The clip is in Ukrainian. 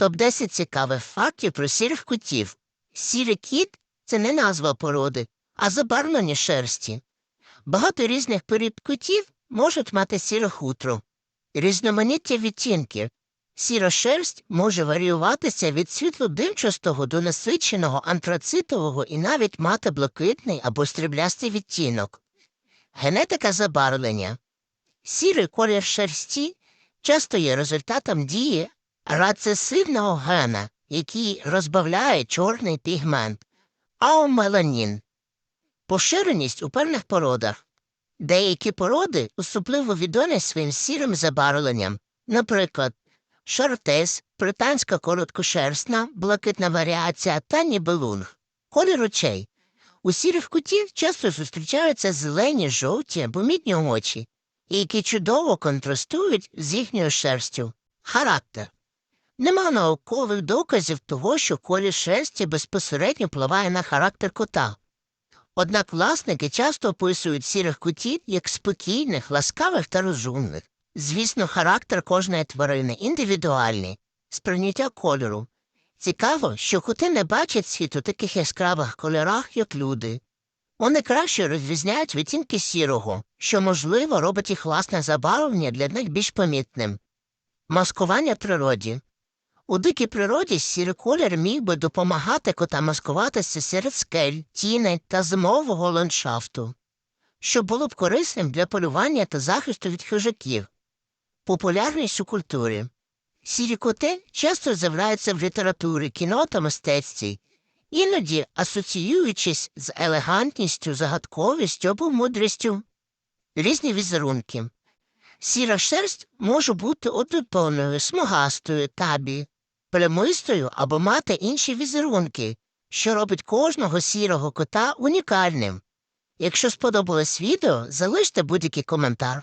Топ-10 цікавих фактів про сірих котів. Сірий кіт це не назва породи, а забарвлення шерсті. Багато різних порід котів можуть мати сіре хутро. Різноманіття відтінків. Сіра шерсть може варіюватися від світло-димчастого до насиченого антрацитового і навіть мати блакитний або стріблястий відтінок. Генетика забарвлення. Сірий колір шерсті часто є результатом дії рацесивного гена, який розбавляє чорний пігмент, аомеланін. Поширеність у певних породах. Деякі породи особливо відомі своїм сірим забарвленням, наприклад, шортес, британська короткошерстна, блакитна варіація та нібелунг. Колір очей. У сірих котів часто зустрічаються зелені, жовті або мідні очі, які чудово контрастують з їхньою шерстю. Характер. Нема наукових доказів того, що колір шерсті безпосередньо впливає на характер кота. Однак власники часто описують сірих котів як спокійних, ласкавих та розумних. Звісно, характер кожної тварини індивідуальний, сприйняття кольору. Цікаво, що коти не бачать світ у таких яскравих кольорах, як люди. Вони краще розрізняють відтінки сірого, що, можливо, робить їх власне забарвлення для них більш помітним. Маскування природі. У дикій природі сірий колір міг би допомагати котам маскуватися серед скель, тіней та зимового ландшафту, що було б корисним для полювання та захисту від хижаків. Популярність у культурі. Сірі коти часто з'являються в літературі, кіно та мистецтві, іноді асоціюючись з елегантністю, загадковістю або мудрістю. Різні візерунки. Сіра шерсть може бути однотонною, смугастою, табі, плямистою або мати інші візерунки, що робить кожного сірого кота унікальним. Якщо сподобалось відео, залиште будь-який коментар.